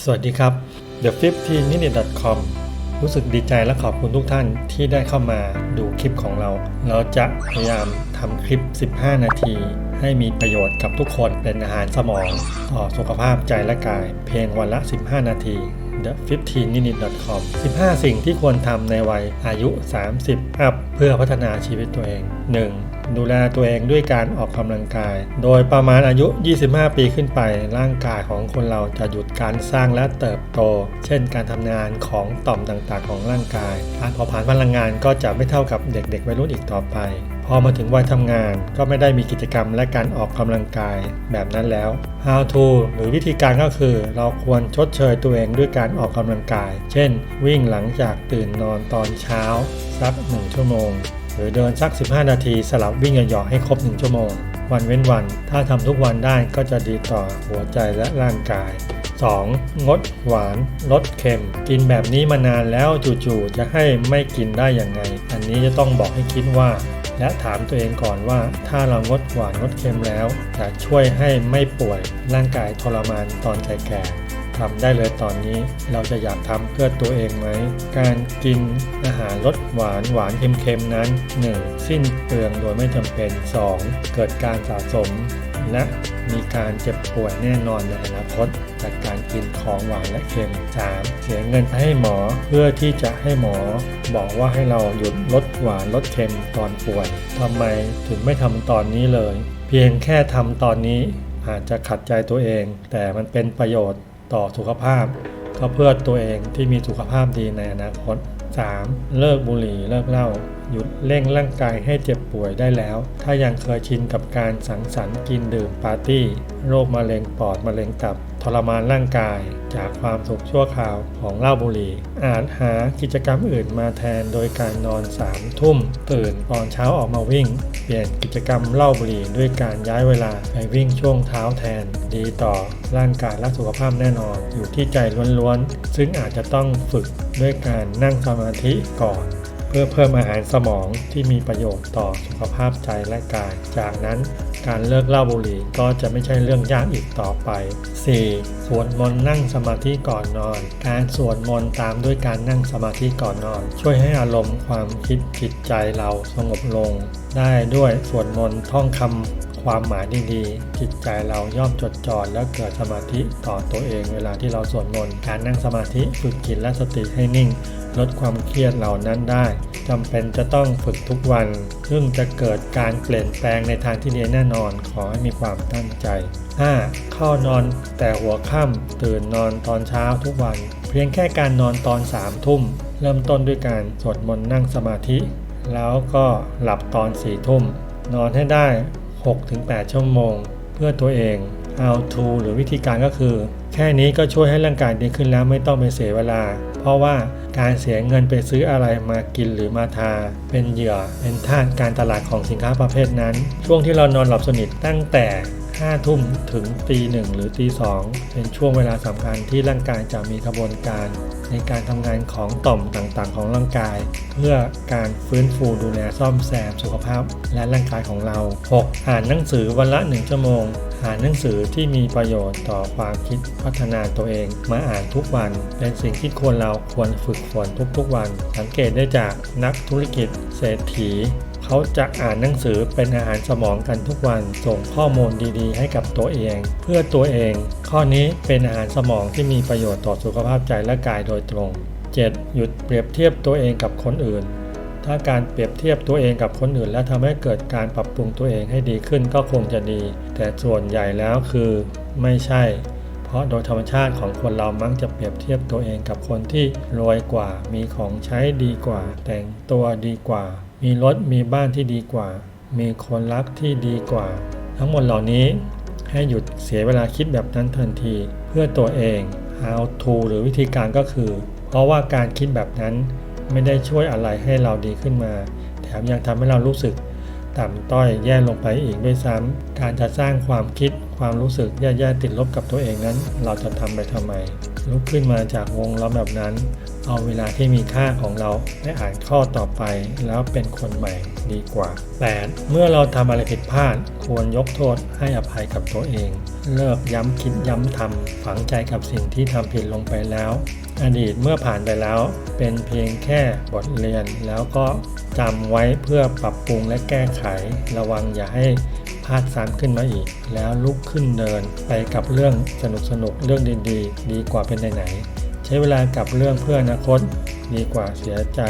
สวัสดีครับ The 15 minute com รู้สึกดีใจและขอบคุณทุกท่านที่ได้เข้ามาดูคลิปของเรา เราจะพยายามทำคลิป 15 นาที ให้มีประโยชน์กับทุกคนเป็นอาหารสมองต่อสุขภาพใจและกาย เพียงวันละ 15 นาที The 15 minute com 15 สิ่งที่ควรทำในวัยอายุ 30 อัพเพื่อพัฒนาชีวิตตัวเอง 1. ดูแลตัวเองด้วยการออกกำลังกาย โดยประมาณอายุ 25 ปีขึ้นไป ร่างกายของคนเราจะหยุดการสร้างและเติบโต เช่น การทำงานของต่อมต่างๆ ของร่างกาย การเผาผลาญพลังงานก็จะไม่เท่ากับเด็กๆวัยรุ่นอีกต่อไปพอมาถึงวัยทำงานก็ไม่ได้มีกิจกรรมและการออกกำลังกายแบบนั้นแล้ว How to หรือวิธีการก็คือ เราควรชดเชยตัวเองด้วยการออกกำลังกาย เช่น วิ่งหลังจากตื่นนอนตอนเช้าสัก 1 ชั่วโมง หรือเดินสัก 15 นาทีสลับวิ่งหยอกๆให้ครบ 1 ชั่วโมง วันเว้นวัน ถ้าทำทุกวันได้ก็จะดีต่อหัวใจและร่างกาย 2. งดหวาน ลดเค็ม กินแบบนี้มานานแล้วจู่ๆจะให้ไม่กินได้อย่างไง อันนี้จะต้องบอกให้คิดว่า และถามตัวเองก่อนว่า ถ้าเรางดหวานงดเค็มแล้ว จะช่วยให้ไม่ป่วยร่างกายทรมานตอนแก่ๆ ทำได้เลยตอนนี้เราจะอยากทำเพื่อตัวเองไหม การกินอาหารรสหวานหวานเค็มๆนั้น 1. สิ้นเปลืองโดยไม่จำเป็น 2. เกิดการสะสม และมีการเจ็บป่วยแน่นอนในอนาคตจากการกินของหวานและเค็ม 3. เสียเงินไปให้หมอเพื่อที่จะให้หมอ บอกว่าให้เราหยุดลดหวานลดเค็มตอนป่วยทำไมถึงไม่ทำตอนนี้เลย เพียงแค่ทำตอนนี้อาจจะขัดใจตัวเอง แต่มันเป็นประโยชน์ ต่อสุขภาพ ก็เพื่อตัวเองที่มีสุขภาพดีในอนาคต 3. เลิกบุหรี่เลิกเหล้าหยุดเร่งร่างกายให้เจ็บป่วยได้แล้ว ถ้ายังเคยชินกับการสังสรรค์กินดื่มปาร์ตี้ โรคมะเร็งปอดมะเร็งตับ ทรมานร่างกาย จากความสุขชั่วคราวของเหล้าบุหรี่ อาจหากิจกรรมอื่นมาแทนโดยการนอนสามทุ่มตื่นตอนเช้าออกมาวิ่ง เปลี่ยนกิจกรรมเหล้าบุหรี่ด้วยการย้ายเวลาไปวิ่งช่วงเท้าแทน ดีต่อร่างกายและสุขภาพแน่นอนอยู่ที่ใจล้วนๆ ซึ่งอาจจะต้องฝึกด้วยการนั่งสมาธิก่อน พื่อเพิ่มอาหารสมองที่มีประโยชน์ต่อสุขภาพใจและกาย จากนั้นการเลิกเหล้าบุหรี่ก็จะไม่ใช่เรื่องยากอีกต่อไป 4. สวดมนต์นั่งสมาธิก่อนนอน การสวดมนต์ตามด้วยการนั่งสมาธิก่อนนอน ช่วยให้อารมณ์ความคิดจิตใจเราสงบลง ได้ด้วยสวดมนต์ท่องคำความหมายดีๆ จิตใจเราย่อมจดจ่อและเกิดสมาธิต่อตัวเองเวลาที่เราสวดมนต์ การนั่งสมาธิฝึกจิตและสติให้นิ่ง ลดความเครียดเหล่านั้นได้จำเป็นจะต้องฝึกทุกวัน ซึ่งจะเกิดการเปลี่ยนแปลงในทางที่ดีแน่นอนขอให้มีความตั้งใจ 5. เข้านอนแต่หัวค่ำตื่นนอนตอนเช้าทุกวัน เพียงแค่การนอนตอนสามทุ่ม เริ่มต้นด้วยการสวดมนต์นั่งสมาธิ แล้วก็หลับตอนสี่ทุ่ม นอนให้ได้ 6-8 ชั่วโมง เพื่อตัวเอง how to หรือวิธีการก็คือ แค่นี้ก็ช่วยให้ร่างกายดีขึ้นแล้วไม่ต้องไปเสียเวลา เพราะว่าการเสียเงินไปซื้ออะไรมากินหรือมาทา เป็นเหยื่อเป็นทานการตลาดของสินค้าประเภทนั้น ช่วงที่เรานอนหลับสนิทตั้งแต่ 5 ทุ่มถึงตีหนึ่งหรือตีสองเป็นช่วงเวลาสำคัญที่ร่างกายจะมีกระบวนการ ในการทำงานของต่อมต่างๆ ของร่างกาย เพื่อการฟื้นฟูดูแลซ่อมแซมสุขภาพ และร่างกายของเรา 6. อ่านหนังสือวันละ 1 ชั่วโมง อ่านหนังสือที่มีประโยชน์ต่อความคิดพัฒนาตัวเอง มาอ่านทุกวัน เป็นสิ่งที่ควรเราควรฝึกฝนทุกๆวัน สังเกตได้จากนักธุรกิจเศรษฐี เขาจะอ่านหนังสือเป็นอาหารสมองกันทุกวันส่งข้อมูลดีๆ ให้กับตัวเอง เพื่อตัวเอง ข้อนี้เป็นอาหารสมองที่มีประโยชน์ต่อสุขภาพใจและกายโดยตรง 7. หยุดเปรียบเทียบตัวเองกับคนอื่น ถ้าการเปรียบเทียบตัวเองกับคนอื่น และทำให้เกิดการปรับปรุงตัวเองให้ดีขึ้นก็คงจะดี แต่ส่วนใหญ่แล้วคือ ไม่ใช่ เพราะโดยธรรมชาติของคนเรามักจะเปรียบเทียบตัวเองกับคนที่รวยกว่า มีของใช้ดีกว่า แต่งตัวดีกว่า มีรถมีบ้านที่ดีกว่า มีคนรักที่ดีกว่า ทั้งหมดเหล่านี้ให้หยุดเสียเวลาคิดแบบนั้นทันที เพื่อตัวเอง how to หรือวิธีการก็คือ เพราะว่าการคิดแบบนั้นไม่ได้ช่วยอะไรให้เราดีขึ้นมา แถมยังทำให้เรารู้สึกต่ำต้อยแย่ลงไปอีกด้วยซ้ำการจะสร้างความคิดความรู้สึกแย่ๆติดลบกับตัวเองนั้น เราจะทำไปทำไมลุกขึ้นมาจากวงล้อมแบบนั้น เอาเวลาที่มีค่าของเราไปอ่านข้อต่อไป แล้วเป็นคนใหม่ดีกว่า 8. เมื่อเราทำอะไรผิดพลาด ควรยกโทษให้อภัยกับตัวเอง เลิกย้ำคิดย้ำทำฝังใจกับสิ่งที่ทำผิดลงไปแล้ว อดีตเมื่อผ่านไปแล้ว เป็นเพียงแค่บทเรียน แล้วก็จำไว้เพื่อปรับปรุงและแก้ไข ระวังอย่าให้พลาดซ้ำขึ้นมาอีก แล้วลุกขึ้นเดินไปกับเรื่องสนุกสนุกๆเรื่องดีๆ ดีกว่าเป็นไหนๆใช้เวลากับเรื่องเพื่ออนาคต ดีกว่าเสียใจ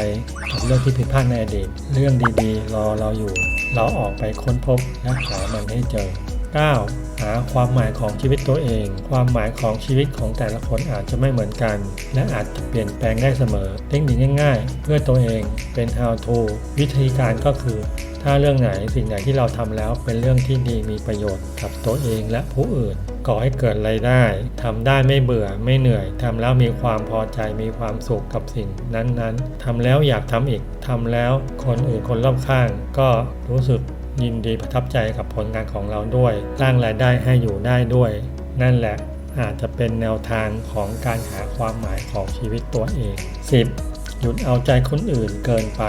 กับเรื่องที่ผิดพลาดในอดีต เรื่องดีๆ รอเราอยู่ เราออกไปค้นพบและหามันให้เจอ 9. หาความหมายของชีวิตตัวเอง ความหมายของชีวิตของแต่ละคนอาจจะไม่เหมือนกัน และอาจจะเปลี่ยนแปลงได้เสมอ เทคนิคง่าย ๆ เพื่อตัวเองเป็น how to วิธีการก็คือ ถ้าเรื่องไหนสิ่งไหนที่เราทำแล้วเป็นเรื่องที่ดีมีประโยชน์กับตัวเองและผู้อื่น ก่อให้เกิดรายได้ทำได้ไม่เบื่อไม่เหนื่อยทำแล้วมีความพอใจมีความสุขกับสิ่งนั้นๆทำแล้วอยากทำอีกทำแล้วคนอื่นคนรอบข้าง ก็รู้สึกยินดีประทับใจกับผลงานของเราด้วยสร้างรายได้ให้อยู่ได้ด้วย นั่นแหละอาจจะเป็นแนวทางของการหาความหมายของชีวิตตัวเอง 10. หยุดเอาใจคนอื่นเกินไป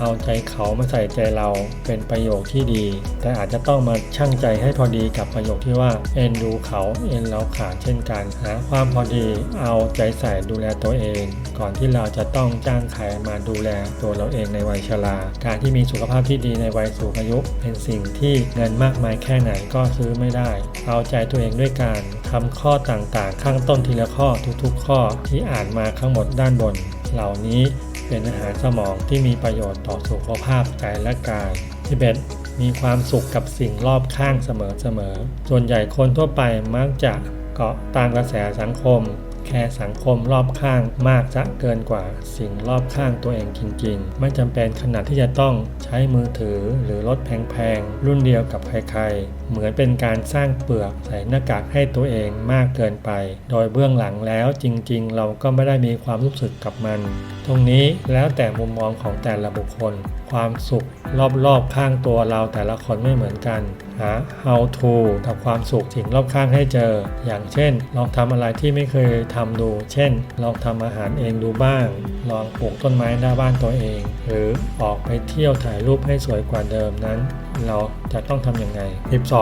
เอาใจเขามาใส่ใจเราเป็นประโยคที่ดี แต่อาจจะต้องมาชั่งใจให้พอดีกับประโยคที่ว่าเอ็นดูเขาเอ็นเราขาดเช่นกันหาความพอดีเอาใจใส่ดูแลตัวเอง ก่อนที่เราจะต้องจ้างใครมาดูแลตัวเราเองในวัยชราการที่มีสุขภาพที่ดีในวัยสูงอายุ เป็นสิ่งที่เงินมากมายแค่ไหนก็ซื้อไม่ได้ เอาใจตัวเองด้วยการทำข้อต่างๆ ข้างต้นทีละข้อทุกๆ ข้อที่อ่านมาข้างหมดด้านบน เหล่านี้เป็นอาหารสมองที่มีประโยชน์ต่อสุขภาพใจและกายที่เบ็มีความสุขกับสิ่งรอบข้างเสมอๆ ส่วนใหญ่คนทั่วไปมักจะเกาะตามกระแสสังคม แค่สังคมรอบข้างมากจะเกินกว่าสิ่งรอบข้างตัวเองจริงๆ ไม่จำเป็นขนาดที่จะต้องใช้มือถือหรือรถแพงๆ รุ่นเดียวกับใครๆ เหมือนเป็นการสร้างเปลือกใส่หน้ากากให้ตัวเองมากเกินไป โดยเบื้องหลังแล้วจริงๆ เราก็ไม่ได้มีความรู้สึกกับมัน ตรงนี้แล้วแต่มุมมองของแต่ละบุคคล ความสุขรอบๆข้างตัวเราแต่ละคนไม่เหมือนกัน หา how to กับความสุขสิ่งรอบข้างให้เจอ อย่างเช่น ลองทำอะไรที่ไม่เคยทำดู เช่น ลองทำอาหารเองดูบ้าง ลองปลูกต้นไม้หน้าบ้านตัวเอง หรือออกไปเที่ยวถ่ายรูปให้สวยกว่าเดิมนั้น เราจะต้องทำยังไง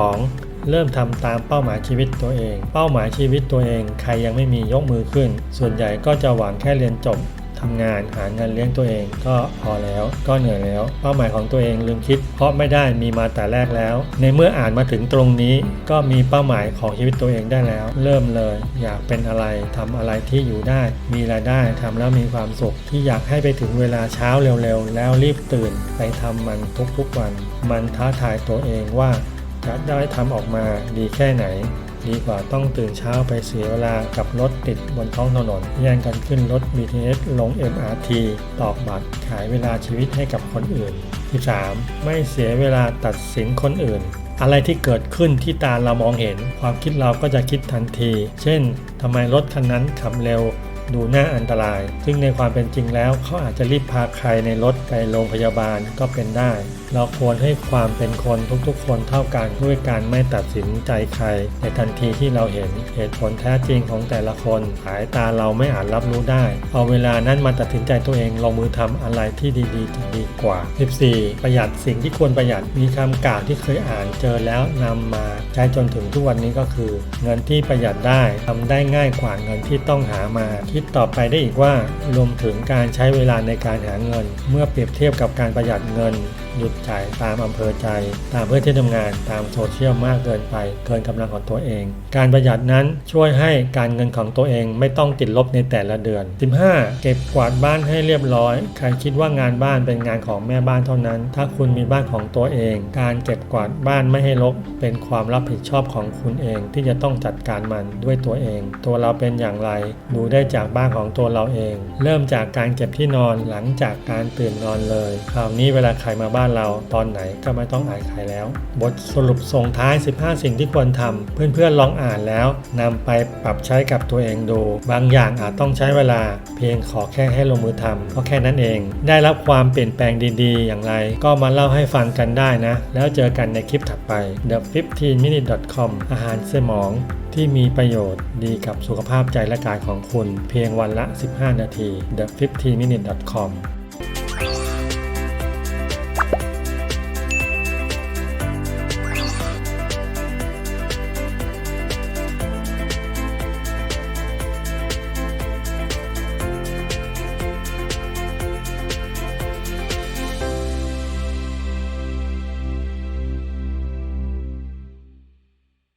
12 เริ่มทำตามเป้าหมายชีวิตตัวเอง เป้าหมายชีวิตตัวเอง ใครยังไม่มียกมือขึ้น ส่วนใหญ่ก็จะหวังแค่เรียนจบ ทำงานหาเงินเลี้ยงตัวเอง ก็พอแล้ว ก็เหนื่อยแล้ว เป้าหมายของตัวเองลืมคิด เพราะไม่ได้มีมาแต่แรกแล้ว ในเมื่ออ่านมาถึงตรงนี้ ก็มีเป้าหมายของชีวิตตัวเองได้แล้ว เริ่มเลย อยากเป็นอะไรทำอะไรที่อยู่ได้ มีรายได้ทำแล้วมีความสุข ที่อยากให้ไปถึงเวลาเช้าเร็วๆ แล้วรีบตื่นไปทำมันทุกๆวัน มันท้าทายตัวเองว่าจะได้ทำออกมาดีแค่ไหน ดีกว่าต้องตื่นเช้าไปเสียเวลากับรถติดบนท้องถนนแย่งกันขึ้นรถ BTS ลง MRT ตอกบัตรขายเวลาชีวิตให้กับคนอื่น 13. ไม่เสียเวลาตัดสินคนอื่น อะไรที่เกิดขึ้นที่ตาเรามองเห็น ความคิดเราก็จะคิดทันที เช่นทำไมรถคันนั้นขับเร็ว ดูน่าอันตราย ซึ่งในความเป็นจริงแล้วเขาอาจจะรีบพาใครในรถไปโรงพยาบาลก็เป็นได้ เราควรให้ความเป็นคนทุกๆ คนเท่ากันด้วยการไม่ตัดสินใจใคร ในทันทีที่เราเห็นเหตุผลแท้จริงของแต่ละคนสายตาเราไม่อาจรับรู้ได้ เอาเวลานั้นมาตัดสินใจตัวเองลงมือทำอะไรที่ดีๆจะดีกว่า 14. ประหยัดสิ่งที่ควรประหยัดมีคำกล่าวที่เคยอ่านเจอแล้วนำมาใช้จนถึงทุกวันนี้ก็คือ เงินที่ประหยัดได้ทำได้ง่ายกว่าเงินที่ต้องหามาคิดต่อไปได้อีกว่ารวมถึงการใช้เวลาในการหาเงิน เมื่อเปรียบเทียบกับการประหยัดเงิน หยุดจ่ายตามอำเภอใจ ตามเพื่อนที่ทำงานตามโซเชียลมากเกินไป เกินกำลังของตัวเอง การประหยัดนั้นช่วยให้การเงินของตัวเองไม่ต้องติดลบในแต่ละเดือน 15. เก็บกวาดบ้านให้เรียบร้อย ใครคิดว่างานบ้านเป็นงานของแม่บ้านเท่านั้น ถ้าคุณมีบ้านของตัวเอง การเก็บกวาดบ้านไม่ให้รกเป็นความรับผิดชอบของคุณเองที่จะต้องจัดการมันด้วยตัวเอง ตัวเราเป็นอย่างไร ดูได้จากบ้านของตัวเราเอง เริ่มจากการเก็บที่นอนหลังจากการตื่นนอนเลย คราวนี้เวลาใครมาบ้านเราตอนไหนก็ไม่ต้องอายใครแล้ว บทสรุปส่งท้าย 15 สิ่งที่ควรทำเพื่อนๆลองอ่านแล้วนำไปปรับใช้กับตัวเองดู บางอย่างอาจต้องใช้เวลา เพียงขอแค่ให้ลงมือทำก็แค่นั้นเอง ได้รับความเปลี่ยนแปลงดีๆ อย่างไร ก็มาเล่าให้ฟังกันได้นะ แล้วเจอกันในคลิปถัดไป the 15 minute com อาหารสมองที่ที่มีประโยชน์ดีกับสุขภาพใจและกายของคุณ เพียงวันละ 15 นาที the 15 minute com